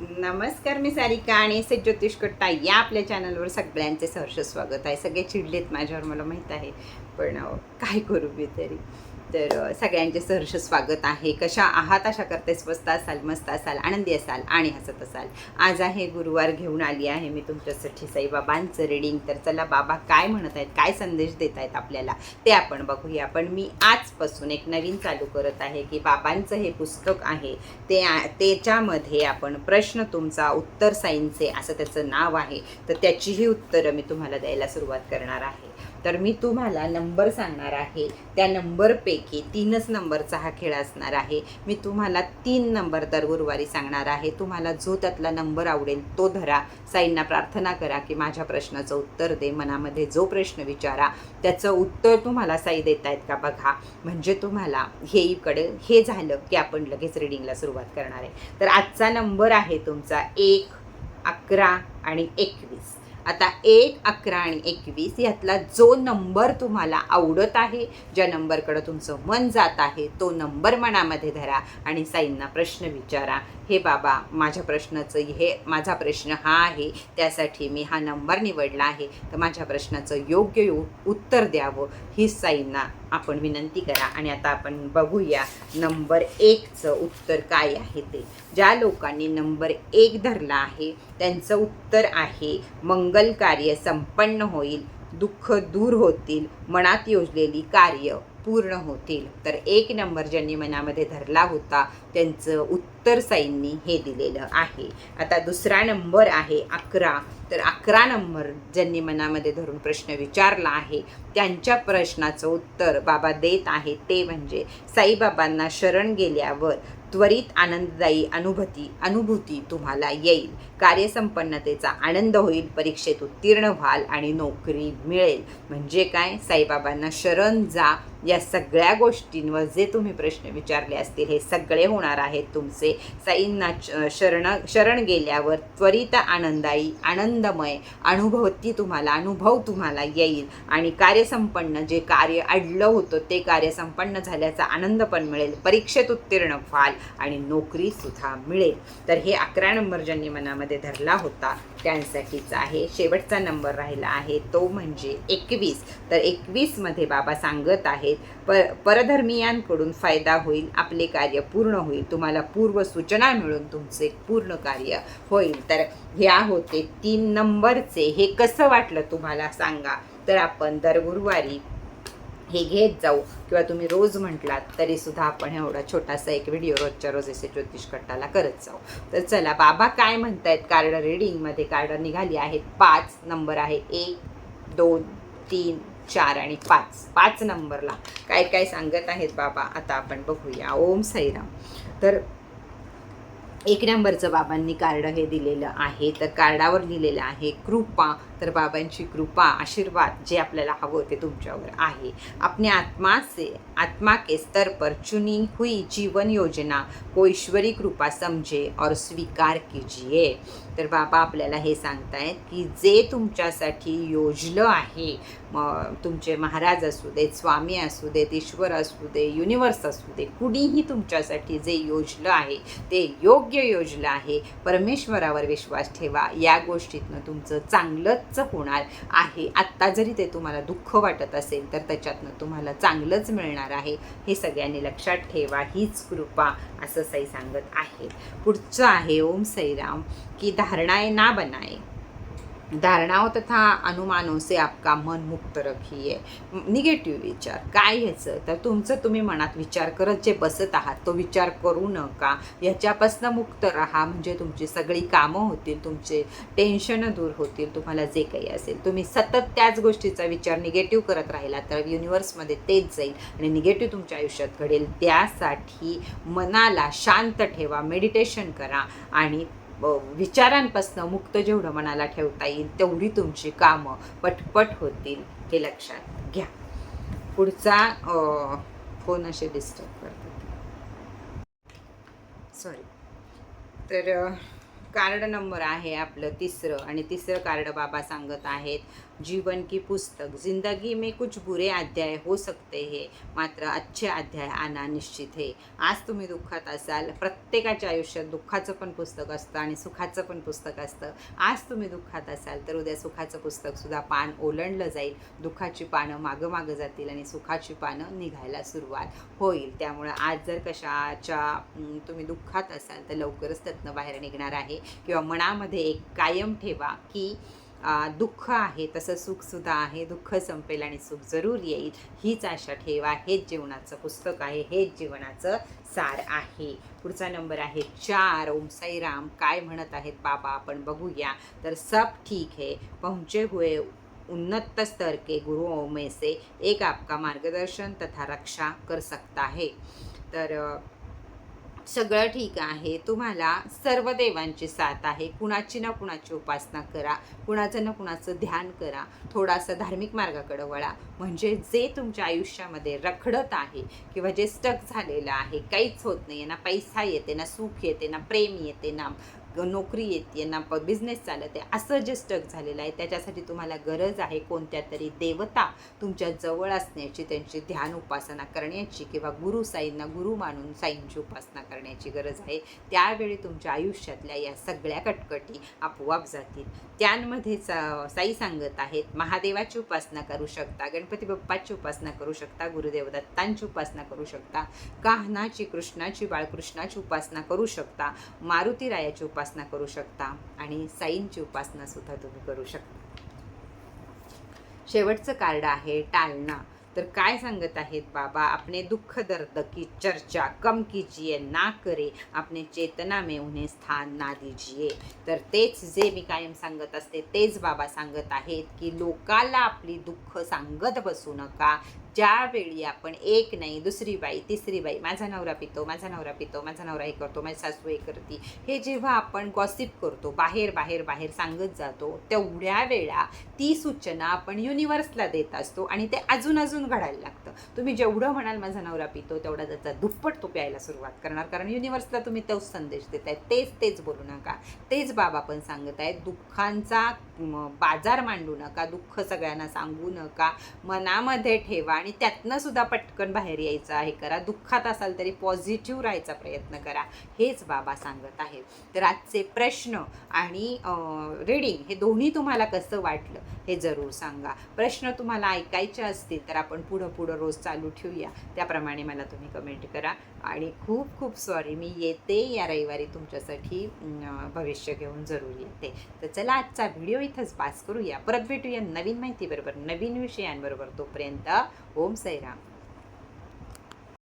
नमस्कार मी सारिका आणि S H ज्योतिष कट्टा या आपल्या चॅनलवर सगळ्यांचे सहर्ष स्वागत आहे. सगळे चिडलेत माझ्यावर मला माहीत आहे पण काय करू मी तरी? तर सगळ्यांचे सहर्ष स्वागत आहे. कशा आहात? अशा करते स्वस्त असाल मस्त असाल आनंदी असाल आणि हसत असाल. आज आहे गुरुवार घेऊन आली आहे मी तुमच्यासाठी साईबाबांचं रिडिंग तर चला बाबा काय म्हणत आहेत? काय संदेश देत आहेत आपल्याला? ते आपण बघूया. पण मी आजपासून एक नवीन चालू करत आहे की बाबांचं हे पुस्तक आहे. ते त्याच्यामध्ये आपण प्रश्न तुमचा उत्तर साईनचे असं त्याचं नाव आहे. तर त्याचीही उत्तरं मी तुम्हाला द्यायला सुरुवात करणार आहे. तर मी तुम्हाला नंबर सांगणार आहे. त्या नंबरपैकी तीनच नंबरचा हा खेळ असणार आहे. मी तुम्हाला तीन नंबर दर गुरुवारी सांगणार आहे. तुम्हाला जो त्यातला नंबर आवडेल तो धरा. साईंना प्रार्थना करा की माझ्या प्रश्नाचं उत्तर दे. मनामध्ये जो प्रश्न विचारा त्याचं उत्तर तुम्हाला साई देत आहेत का बघा. म्हणजे तुम्हाला हे इकडे हे झालं की आपण लगेच रिडिंगला सुरुवात करणार आहे. तर आजचा नंबर आहे तुमचा एक अकरा आणि एकवीस. आता एक अकरा आणि एकवीस यातला जो नंबर तुम्हाला आवडत आहे ज्या नंबरकडं तुमचं मन जात आहे तो नंबर मनामध्ये धरा आणि साईंना प्रश्न विचारा. हे बाबा माझ्या प्रश्नाचं हे माझा प्रश्न हा आहे त्यासाठी मी हा नंबर निवडला आहे. तर माझ्या प्रश्नाचं योग्य उत्तर द्यावं ही साईंना आपण विनंती करा आणि आता आपण बघूया नंबर एकचं उत्तर काय आहे ते. ज्या लोकांनी नंबर एक धरला आहे त्यांचं उत्तर आहे मंगल कार्य संपन्न होईल दुःख दूर होतील मनात योजलेली कार्य पूर्ण होतील. तर एक नंबर ज्यांनी मनामध्ये धरला होता त्यांचं उत्तर साईंनी हे दिलेलं आहे. आता दुसरा नंबर आहे अकरा. तर अकरा नंबर ज्यांनी मनामध्ये धरून प्रश्न विचारला आहे त्यांच्या प्रश्नाचं उत्तर बाबा देत आहे ते म्हणजे साईबाबांना शरण गेल्यावर त्वरित आनंददायी अनुभूती अनुभूती तुम्हाला येईल. कार्यसंपन्नतेचा आनंद होईल परीक्षेत उत्तीर्ण व्हाल आणि नोकरी मिळेल. म्हणजे काय? साईबाबांना शरण जा या सगळ्या गोष्टींवर जे तुम्ही प्रश्न विचारले असतील हे सगळे होणार आहेत तुमचे. साईंना शरण शरण गेल्यावर त्वरित आनंदायी आनंदमय अनुभवती तुम्हाला अनुभव तुम्हाला येईल. आणि कार्यसंपन्न जे कार्य अडलं होतं ते कार्य संपन्न झाल्याचा आनंद पण मिळेल. परीक्षेत उत्तीर्ण व्हाल आणि नोकरीसुद्धा मिळेल. तर हे अकरा नंबर ज्यांनी मनामध्ये धरला होता त्यांसाठीच आहे. शेवटचा नंबर राहिला आहे. तो म्हणजे एकवीस. तर एकवीसमध्ये बाबा सांगत आहेत पर परधर्मियांकडून फायदा होईल आपले कार्य पूर्ण होईल. तुम्हाला पूर्व सूचना मिळून तुमचे पूर्ण कार्य होईल. तर ह्या होते तीन नंबरचे हे कसं वाटलं तुम्हाला सांगा? तर आपण दर गुरुवारी हे घेत जाऊ किंवा तुम्ही रोज म्हटलात तरीसुद्धा आपण एवढा छोटासा एक व्हिडिओ रोजच्या रोज असे ज्योतिष कट्टाला करत जाऊ. तर चला बाबा काय म्हणतायत? कार्ड रिडिंगमध्ये कार्ड निघाली आहेत. पाच नंबर आहे. एक दोन तीन चार आणि पाच. पाच नंबरला. काय काय सांगत आहेत बाबा? आता आपण बघूया. ओम साईराम. तर एक नंबरचं बाबांनी कार्ड हे दिलेलं आहे तर कार्डावर लिहिलेलं आहे कृपा. तर बाबांची कृपा आशीर्वाद जे आपल्याला हवं ते तुमच्यावर आहे. अपने आत्मा से आत्मा के स्तर पर चुनी हुई जीवन योजना को ईश्वरी कृपा समझे और स्वीकार कीजिए. तर बाबा आपल्याला हे सांगतायत की जे तुमच्यासाठी योजलं आहे मग तुमचे महाराज असू देत स्वामी असू देत ईश्वर असू दे युनिवर्स असू दे कुणीही तुमच्यासाठी जे योजलं आहे ते योग्य योजलं आहे परमेश्वरावर विश्वास ठेवा. या गोष्टीतनं तुमचं चांगलंच होणार आहे. आत्ता जरी ते तुम्हाला दुःख वाटत असेल तर त्याच्यातनं तुम्हाला चांगलंच मिळणार आहे. हे सगळ्यांनी लक्षात ठेवा हीच कृपा असं साई सांगत आहे पुढचं आहे ओम सईराम की धारणाए ना बनाए। धारणाओं तथा अनुमानों से आपका मन मुक्त रखिए। निगेटिव्ह विचार काय ह्याचं? तर तुमचं तुम्ही मनात विचार करत जे बसत आहात तो विचार करू नका. ह्याच्यापासून मुक्त राहा म्हणजे तुमची सगळी कामं होतील तुमचे टेन्शनं दूर होतील तुम्हाला जे काही असेल. तुम्ही सतत त्याच गोष्टीचा विचार निगेटिव्ह करत राहिला तर युनिवर्समध्ये तेच जाईल. आणि निगेटिव्ह तुमच्या आयुष्यात घडेल. त्यासाठी मनाला शांत ठेवा मेडिटेशन करा. आणि विचारांपासनं मुक्त जेवढं मनाला ठेवता येईल तेवढी तुमची कामं पटपट होतील हे लक्षात घ्या. पुढचा फोन असे डिस्टर्ब करतात. सॉरी तर कार्ड नंबर आहे आपलं तिसरं आणि तिसरं कार्ड बाबा सांगत आहेत. जीवन की पुस्तक. जिंदगी में कुछ बुरे अध्याय हो सकते हैं. मात्र अच्छे अध्याय आना निश्चित है. आज तुम्ही दुःखात असाल. प्रत्येकाच्या आयुष्यात दुःखाचं पण पुस्तक असतं आणि सुखाचं पण पुस्तक असतं. आज तुम्ही दुःखात असाल तर उद्या सुखाचं पुस्तकसुद्धा पान ओलंडलं जाईल. दुःखाची पानं मागं मागं जातील आणि सुखाची पानं निघायला सुरुवात होईल. त्यामुळं आज जर कशाच्या तुम्ही दुःखात असाल तर लवकरच त्यातनं बाहेर निघणार आहे. किंवा मनामध्ये एक कायम ठेवा की दुःख आहे तसं सुखसुद्धा आहे दुःख संपेल आणि सुख जरूर येईल. हीच आशा ठेवा हेच जीवनाचं पुस्तक आहे हेच जीवनाचं सार आहे. पुढचा नंबर आहे चार. ओम साईराम. काय म्हणत आहेत बाबा? आपण बघूया. तर सब ठीक है. पहुंचे हुए उन्नत स्तर के गुरुओं में से एक आपका मार्गदर्शन तथा रक्षा कर सकता है. तर सगळं ठीक आहे. तुम्हाला सर्व देवांची साथ आहे. कुणाची ना कुणाची उपासना करा. कुणाचं ना कुणाचं ध्यान करा. थोडासा धार्मिक मार्गाकडे वळा. म्हणजे जे तुमच्या आयुष्यामध्ये रखडत आहे किंवा जे स्टक झालेलं आहे काहीच होत नाही ना पैसा येते ना सुख येते ना प्रेम येते ना नोकरी येते ना प बिझनेस चालत आहे असं जे स्टक झालेलं आहे त्याच्यासाठी तुम्हाला गरज आहे कोणत्या तरी देवता तुमच्या जवळ असण्याची त्यांची ध्यान उपासना करण्याची किंवा गुरु साईंना गुरु मानून साईंची उपासना करण्याची गरज आहे त्यावेळी तुमच्या आयुष्यातल्या या सगळ्या कटकटी आपोआप जातील. त्यांमध्ये साई सांगत आहेत महादेवाची उपासना करू शकता गणपती बाप्पाची उपासना करू शकता गुरुदेव दत्तांची उपासना करू शकता कान्हाची कृष्णाची बाळकृष्णाची उपासना करू शकता मारुतीरायाची उपासना उपासना करू शकता आणि साईंची उपासनासुद्धा तुम्ही करू शकता. शेवटचं कार्ड आहे टाळणा. तर काय सांगत आहेत बाबा अपने दुःख दर्द की चर्चा कम कीजिए ना करे. आपने चेतना में उन्हें स्थान ना दीजिए. तर तेच जे मी कायम सांगत असते तेच बाबा सांगत आहेत की लोकाला आपली दुःख सांगत बसू नका. ज्यावेळी आपण एक नाही दुसरी बाई तिसरी बाई माझा नवरा पितो माझा नवरा पितो माझा नवरा हे करतो माझी सासू हे करते हे जेव्हा आपण गॉसिप करतो बाहेर बाहेर बाहेर सांगत जातो तेवढ्या वेळा ती सूचना आपण युनिवर्सला देत असतो आणि ते अजून अजून घडायला लागतं. तुम्ही जेवढं म्हणाल माझा नवरा पितो तेवढा त्याचा दुप्पट तो प्यायला सुरुवात करणार. कारण युनिवर्सला तुम्ही तोच संदेश देत आहे तेच तेच बोलू नका. तेच बाबा पण सांगत आहेत दुःखांचा बाजार मांडू नका दुःख सगळ्यांना सांगू नका. मनामध्ये ठेवा आणि त्यातनं सुद्धा पटकन बाहेर यायचं आहे. करा. दुःखात असाल तरी पॉझिटिव्ह राहायचा प्रयत्न करा. हेच बाबा सांगत आहेत. तर आजचे प्रश्न आणि रीडिंग हे दोन्ही तुम्हाला कसं वाटलं हे जरूर सांगा. प्रश्न तुम्हाला ऐकायचे असतील तर आपण पुढं पुढं रोज चालू ठेवूया. त्याप्रमाणे मला तुम्ही कमेंट करा. आणि खूप खूप सॉरी मी येते या रविवारी तुमच्यासाठी भविष्य घेऊन जरूर येते. तर चला आजचा व्हिडिओ इथंच पास करूया. परत भेटूया नवीन माहितीबरोबर नवीन विषयांबरोबर तोपर्यंत ओम साईराम